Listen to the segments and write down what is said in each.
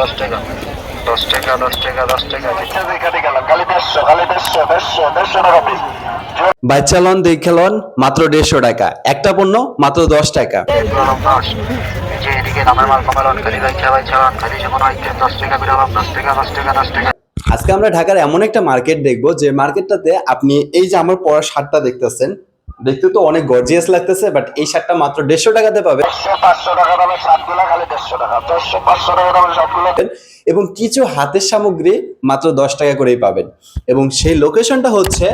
দশ টাকা। দশ টাকা দশ টাকা দশ টাকা। দেখেলন মাত্র দেড়শো টাকা। একটা পণ্য মাত্র টাকা। যে এদিকে মাল আইটেম টাকা টাকা দশ টাকা দশ টাকা। আজকে আমরা ঢাকার এমন একটা মার্কেট দেখব যে মার্কেটটাতে আপনি এই যে আমার পড়া শার্টটা দেখতেছেন দেখতে তো অনেক গর্জিয়াস লাগতেছে বাট এই শার্টটা মাত্র দেড়শো টাকাতে পাবে। এবং কিছু হাতের সামগ্রী মাত্র দশ টাকা করেই পাবেন। এবং সেই লোকেশনটা হচ্ছে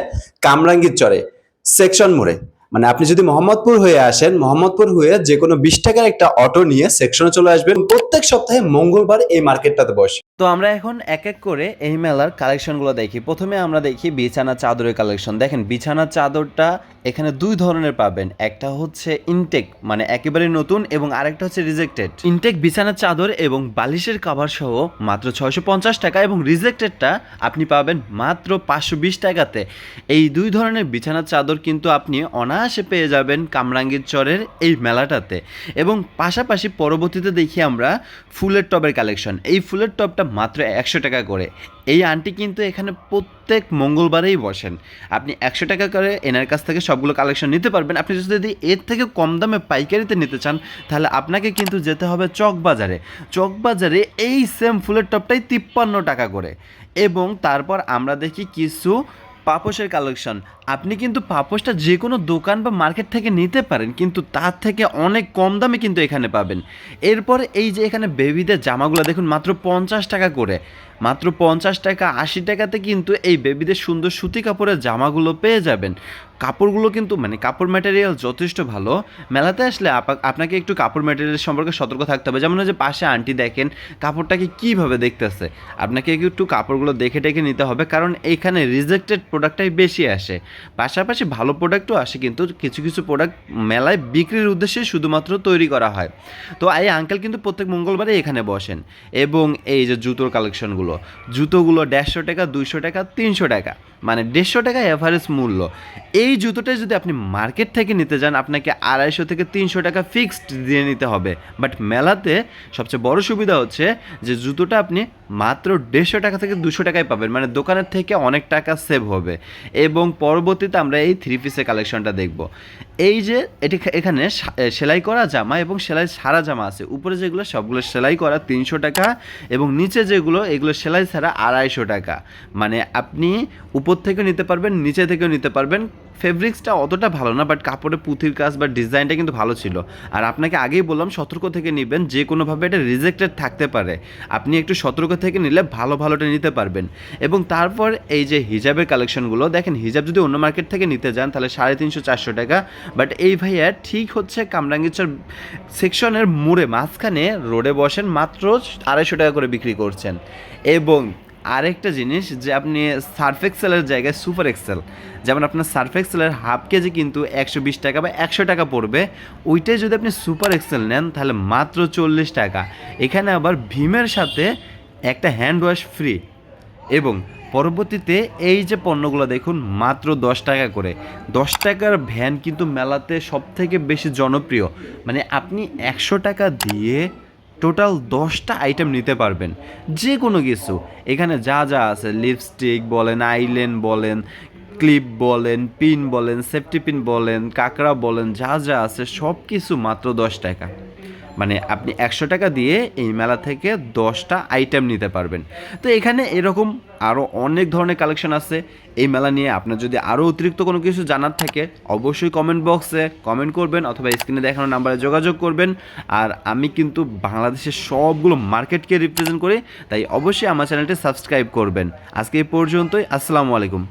কামরাঙ্গীর চরে সেকশন মোড়ে। মানে আপনি যদি মোহাম্মদপুর হয়ে আসেন, মোহাম্মদপুর হয়ে যে কোনো বিশ টাকার একটা অটো নিয়ে সেকশনে চলে আসবেন। প্রত্যেক সপ্তাহে মঙ্গলবার এই মার্কেটটাতে বসে। তো আমরা এখন এক এক করে এই মেলার কালেকশনগুলো দেখি। প্রথমে আমরা দেখি বিছানা চাদরের কালেকশন দেখেন, বিছানা চাদরটা এখানে দুই ধরনের পাবেন। একটা হচ্ছে ইনটেক মানে একেবারে নতুন, এবং আরেকটা হচ্ছে রিজেক্টেড ইনটেক বিছানার চাদর এবং বালিশের কাভার সহ মাত্র ছয়শো পঞ্চাশ টাকা, এবং রিজেক্টেডটা আপনি পাবেন মাত্র পাঁচশো বিশ টাকাতে। এই দুই ধরনের বিছানার চাদর কিন্তু আপনি অনায়াসে পেয়ে যাবেন কামরাঙ্গীর চরের এই মেলাটাতে। এবং পাশাপাশি পরবর্তীতে দেখি আমরা ফুলের টবের কালেকশন। এই ফুলের টবটা মাত্র একশো টাকা করে। এই আন্টি কিন্তু এখানে প্রত্যেক মঙ্গলবারেই বসেন। আপনি একশো টাকা করে এনার কাছ থেকে সবগুলো কালেকশন নিতে পারবেন। আপনি যদি এর থেকে কম দামে পাইকারিতে নিতে চান, তাহলে আপনাকে কিন্তু যেতে হবে চকবাজারে। চকবাজারে এই সেম ফুলের টপটাই তিপ্পান্ন টাকা করে। এবং তারপর আমরা দেখি কিছু পাপোশের কালেকশন। আপনি কিন্তু পাপোশটা যে কোনো দোকান বা মার্কেট থেকে নিতে পারেন, কিন্তু তার থেকে অনেক কম দামে কিন্তু এখানে পাবেন। এরপর এই যে এখানে বেবিদের জামাগুলো, দেখুন মাত্র পঞ্চাশ টাকা করে। মাত্র পঞ্চাশ টাকা, আশি টাকাতে কিন্তু এই বেবিদের সুন্দর সুতি কাপড়ের জামাগুলো পেয়ে যাবেন। কাপড়গুলো কিন্তু মানে কাপড় ম্যাটেরিয়াল যথেষ্ট ভালো। মেলাতে আসলে আপনাকে একটু কাপড় ম্যাটেরিয়াল সম্পর্কে সতর্ক থাকতে হবে। যেমন যে পাশে আন্টি দেখেন, কাপড়টাকে কীভাবে দেখতেছে। আপনাকে একটু কাপড়গুলো দেখে টেকে নিতে হবে, কারণ এইখানে রিজেক্টেড প্রোডাক্টটাই বেশি আসে। পাশাপাশি ভালো প্রোডাক্টও আসে, কিন্তু কিছু কিছু প্রোডাক্ট মেলায় বিক্রির উদ্দেশ্যে শুধুমাত্র তৈরি করা হয়। তো এই আঙ্কেল কিন্তু প্রত্যেক মঙ্গলবারে এখানে বসেন। এবং এই যে জুতোর কালেকশনগুলো জুতোগুলো দেড়শো টাকা, দুইশো টাকা, তিনশো টাকা মানে দেড়শো টাকা অ্যাভারেজ মূল্য। এই জুতোটা যদি আপনি মার্কেট থেকে নিতে যান, আপনাকে আড়াইশো থেকে তিনশো টাকা ফিক্সড দিয়ে নিতে হবে। বাট মেলাতে সবচেয়ে বড় সুবিধা হচ্ছে যে জুতোটা আপনি মাত্র দেড়শো টাকা থেকে দুশো টাকায় পাবেন। মানে দোকানের থেকে অনেক টাকা সেভ হবে। এবং পরবর্তীতে আমরা এই থ্রি পিসের কালেকশনটা দেখব। এই যে এটি এখানে সেলাই করা জামা এবং সেলাই সারা জামা আছে। উপরে যেগুলো, সবগুলো সেলাই করা তিনশো টাকা এবং নিচে যেগুলো, এগুলো সেলাই ছাড়া আড়াইশো টাকা। মানে আপনি উপর থেকে নিতে পারবেন, নিচে থেকেও নিতে পারবেন। ফেব্রিক্সটা অতটা ভালো না বাট কাপড়ে পুঁথির কাজ বা ডিজাইনটা কিন্তু ভালো ছিল। আর আপনাকে আগেই বললাম, সতর্ক থেকে নেবেন, যে কোনোভাবে এটা রিজেক্টেড থাকতে পারে। আপনি একটু সতর্ক থেকে নিলে ভালো ভালোটা নিতে পারবেন। এবং তারপর এই যে হিজাবের কালেকশনগুলো দেখেন হিজাব যদি অন্য মার্কেট থেকে নিতে যান, তাহলে সাড়ে তিনশো, চারশো টাকা। বাট এই ভাইয়া ঠিক হচ্ছে কামরাঙ্গিচর সেকশনের মোড়ে, মাঝখানে রোডে বসেন, মাত্র আড়াইশো টাকা করে বিক্রি করছেন। এবং আরেকটা জিনিস যে আপনি সার্ফ এক্সেলের জায়গায় সুপার এক্সেল। যেমন আপনার সার্ফ এক্সেলের হাফ কেজি কিন্তু একশো বিশ টাকা বা একশো টাকা পড়বে। ওইটাই যদি আপনি সুপার এক্সেল নেন, তাহলে মাত্র চল্লিশ টাকা। এখানে আবার ভীমের সাথে একটা হ্যান্ড ওয়াশ ফ্রি। এবং পরবর্তীতে এই যে পণ্যগুলো দেখুন, মাত্র দশ টাকা করে। দশ টাকার ভ্যান কিন্তু মেলাতে সব থেকে বেশি জনপ্রিয়। মানে আপনি একশো টাকা দিয়ে টোটাল দশটা আইটেম নিতে পারবেন। যে কোনো কিছু। এখানে যা যা আছে লিপস্টিক বলেন আইলেন বলেন ক্লিপ বলেন পিন বলেন সেফটি পিন বলেন, কাঁকড়া বলেন, যা যা আছে সব কিছু মাত্র দশ টাকা। মানে আপনি একশো টাকা দিয়ে এই মেলা থেকে দশটা আইটেম নিতে পারবেন। তো এখানে এরকম আরও অনেক ধরনের কালেকশন আছে। এই মেলা নিয়ে আপনার যদি আরও অতিরিক্ত কোনো কিছু জানার থাকে, অবশ্যই কমেন্ট বক্সে কমেন্ট করবেন অথবা স্ক্রিনে দেখানো নাম্বারে যোগাযোগ করবেন। আর আমি কিন্তু বাংলাদেশের সবগুলো মার্কেটকে রিপ্রেজেন্ট করি, তাই অবশ্যই আমার চ্যানেলটি সাবস্ক্রাইব করবেন। আজকে এই পর্যন্তই, আসসালামু আলাইকুম।